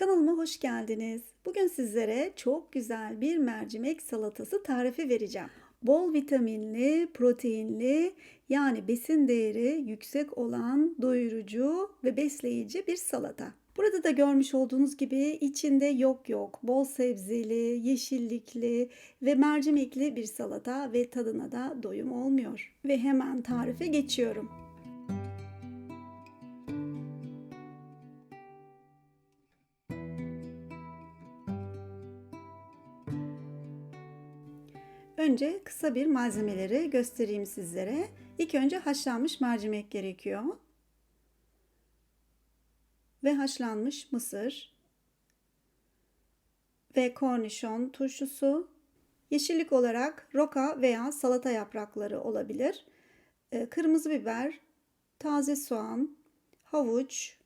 Kanalıma hoş geldiniz. Bugün sizlere çok güzel bir mercimek salatası tarifi vereceğim. Bol vitaminli, proteinli yani besin değeri yüksek olan doyurucu ve besleyici bir salata. Burada da görmüş olduğunuz gibi içinde yok yok, bol sebzeli, yeşillikli ve mercimekli bir salata ve tadına da doyum olmuyor. Ve hemen tarife geçiyorum. Önce kısa bir malzemeleri göstereyim sizlere. İlk önce haşlanmış mercimek gerekiyor. Ve haşlanmış mısır. Ve kornişon turşusu. Yeşillik olarak roka veya salata yaprakları olabilir. Ee, kırmızı biber, taze soğan, havuç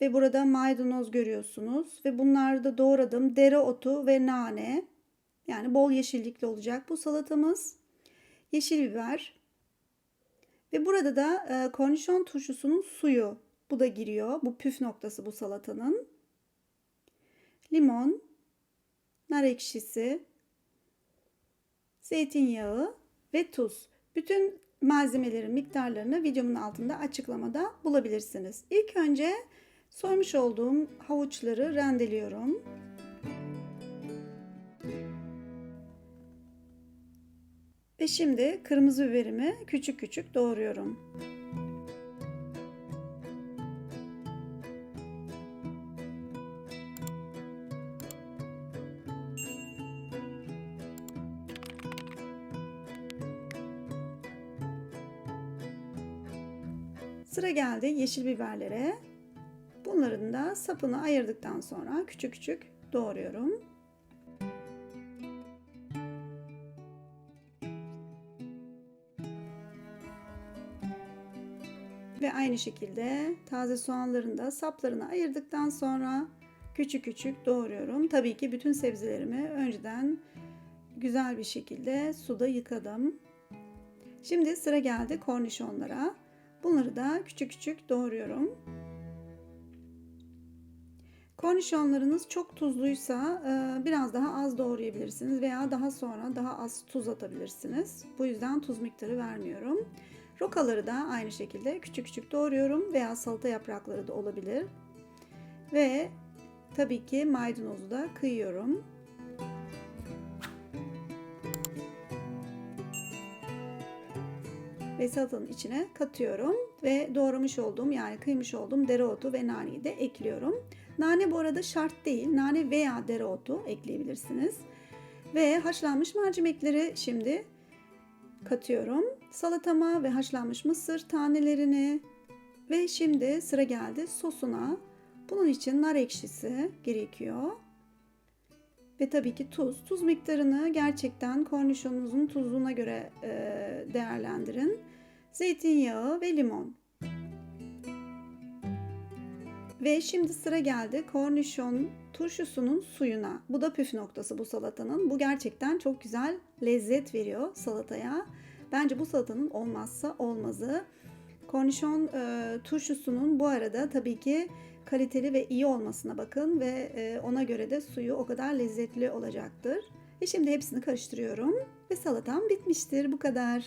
ve burada maydanoz görüyorsunuz. Ve bunlarda doğradım dereotu ve nane. Yani bol yeşillikli olacak bu salatamız. Yeşil biber. Ve burada da e, kornişon turşusunun suyu. Bu da giriyor. Bu püf noktası bu salatanın. Limon, nar ekşisi, zeytinyağı ve tuz. Bütün malzemelerin miktarlarını videomun altında açıklamada bulabilirsiniz. İlk önce soymuş olduğum havuçları rendeliyorum. Ve şimdi kırmızı biberimi küçük küçük doğruyorum. Sıra geldi yeşil biberlere. Bunların da sapını ayırdıktan sonra küçük küçük doğruyorum. Ve aynı şekilde taze soğanların da saplarını ayırdıktan sonra küçük küçük doğruyorum. Tabii ki bütün sebzelerimi önceden güzel bir şekilde suda yıkadım. Şimdi sıra geldi kornişonlara. Bunları da küçük küçük doğruyorum. Kornişonlarınız çok tuzluysa biraz daha az doğrayabilirsiniz veya daha sonra daha az tuz atabilirsiniz. Bu yüzden tuz miktarı vermiyorum. Rokaları da aynı şekilde küçük küçük doğruyorum veya salata yaprakları da olabilir. Ve tabii ki maydanozu da kıyıyorum. Ve salatanın içine katıyorum ve doğramış olduğum yani kıymış olduğum dereotu ve naneyi de ekliyorum. Nane bu arada şart değil. Nane veya dereotu ekleyebilirsiniz. Ve haşlanmış mercimekleri şimdi katıyorum. Salatama ve haşlanmış mısır tanelerini ve şimdi sıra geldi sosuna. Bunun için nar ekşisi gerekiyor. Ve tabii ki tuz. Tuz miktarını gerçekten kornişonunuzun tuzluğuna göre e, değerlendirin. Zeytinyağı ve limon. Ve şimdi sıra geldi kornişon turşusunun suyuna. Bu da püf noktası bu salatanın. Bu gerçekten çok güzel lezzet veriyor salataya. Bence bu salatanın olmazsa olmazı. Kornişon e, turşusunun bu arada tabii ki kaliteli ve iyi olmasına bakın ve e, ona göre de suyu o kadar lezzetli olacaktır. Ve şimdi hepsini karıştırıyorum ve salatam bitmiştir. Bu kadar.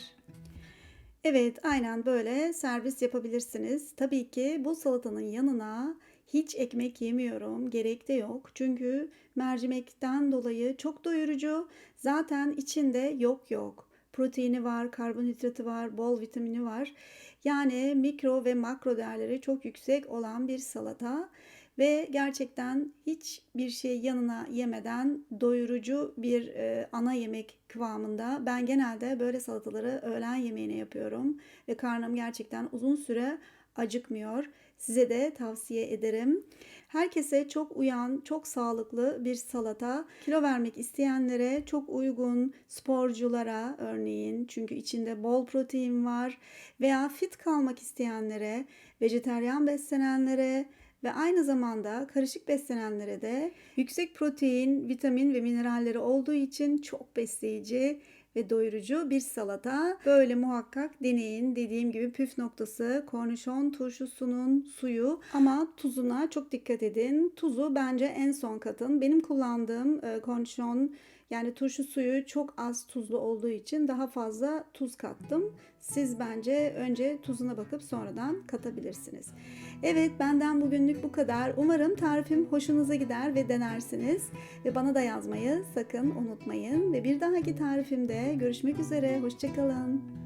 Evet, aynen böyle servis yapabilirsiniz. Tabii ki bu salatanın yanına hiç ekmek yemiyorum. Gerek de yok. Çünkü mercimekten dolayı çok doyurucu. Zaten içinde yok yok. Proteini var, karbonhidratı var, bol vitamini var. Yani mikro ve makro değerleri çok yüksek olan bir salata ve gerçekten hiçbir şey yanına yemeden doyurucu bir e, ana yemek kıvamında. Ben genelde böyle salataları öğlen yemeğine yapıyorum ve karnım gerçekten uzun süre acıkmıyor. Size de tavsiye ederim. Herkese çok uyan, çok sağlıklı bir salata. Kilo vermek isteyenlere çok uygun, sporculara örneğin çünkü içinde bol protein var veya fit kalmak isteyenlere, vejeteryan beslenenlere ve aynı zamanda karışık beslenenlere de yüksek protein, vitamin ve mineralleri olduğu için çok besleyici ve doyurucu bir salata. Böyle muhakkak deneyin. Dediğim gibi püf noktası kornişon turşusunun suyu ama tuzuna çok dikkat edin. Tuzu bence en son katın. Benim kullandığım e, kornişon yani turşu suyu çok az tuzlu olduğu için daha fazla tuz kattım. Siz bence önce tuzuna bakıp sonradan katabilirsiniz. Evet benden bugünlük bu kadar. Umarım tarifim hoşunuza gider ve denersiniz. Ve bana da yazmayı sakın unutmayın. Ve bir dahaki tarifimde görüşmek üzere. Hoşçakalın.